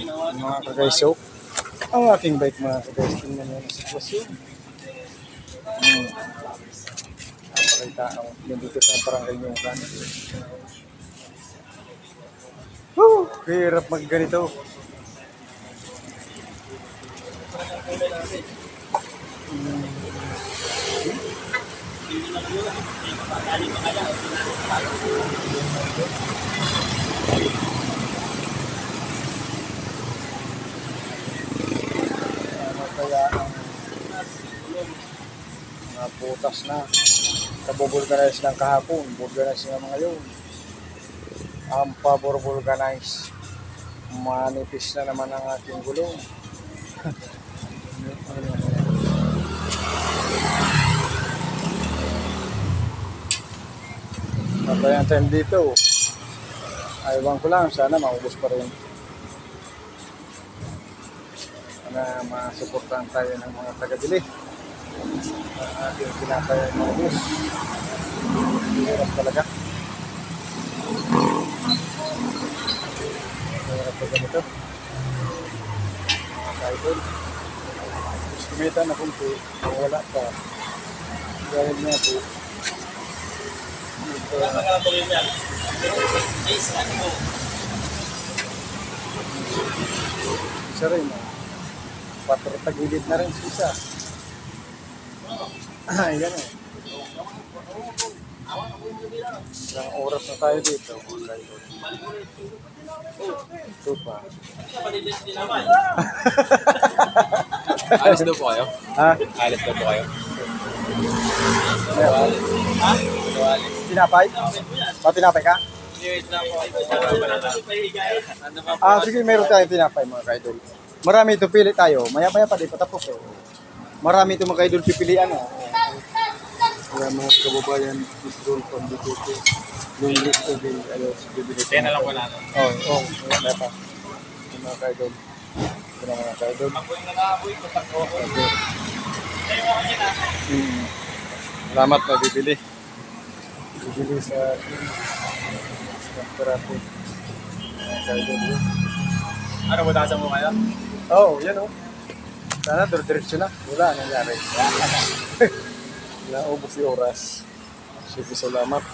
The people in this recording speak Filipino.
mga kagayso. Ang aking bike mga. Tingnan mo ang sitwasyon. Hmm. Napakita ako. Nandito sa barangay yung kanan. Woo! Hirap mag ganito. Ano mga butas na kabubulganize ng kahapon, vulganize nga mga yun. Ang pabor vulganize, manipis na naman ang aking gulong. Patay ang time dito. Aywan ko lang, sana maubos pa rin. Sana masuportahan tayo ng mga taga-bili. Ating pinapaya ng maubos. Hirap talaga. Hirap pa ganito. Idol. Gusto na kunti, kung wala pa. Dahil nga po, ito, isa rin. Patro tagilid na rin sa isa. Ah, yan eh. Ilang oras na tayo dito. mga kaidol. Ito pa. Alis daw po kayo? Ha? Alis daw po kayo? Meron? Tinapay? O, tinapay ka? Ah, sige, meron tayong tinapay mga kaidol. Marami ito, pili tayo. Maya-maya pa, di pa tapos eh. Marami ito mga kaidol, pipilian eh. Kaya mga kababayan, isdol from the city. Yung list of the, ano, bibili. Kaya na lang po natin. Oo, oo, wala pa. Yung mga kaidol. Na mga kaidol. Apoy na ko. Takbo ko. Okay. Hmm. Salamat na bibili. Bibili sa Kamperate. Mga kaidol yun. Ano ba tasa mo kayo? Oo, oh, yan o. Sana diretso na. Wala, nangyari. Naubos yung oras. Sige, salamat.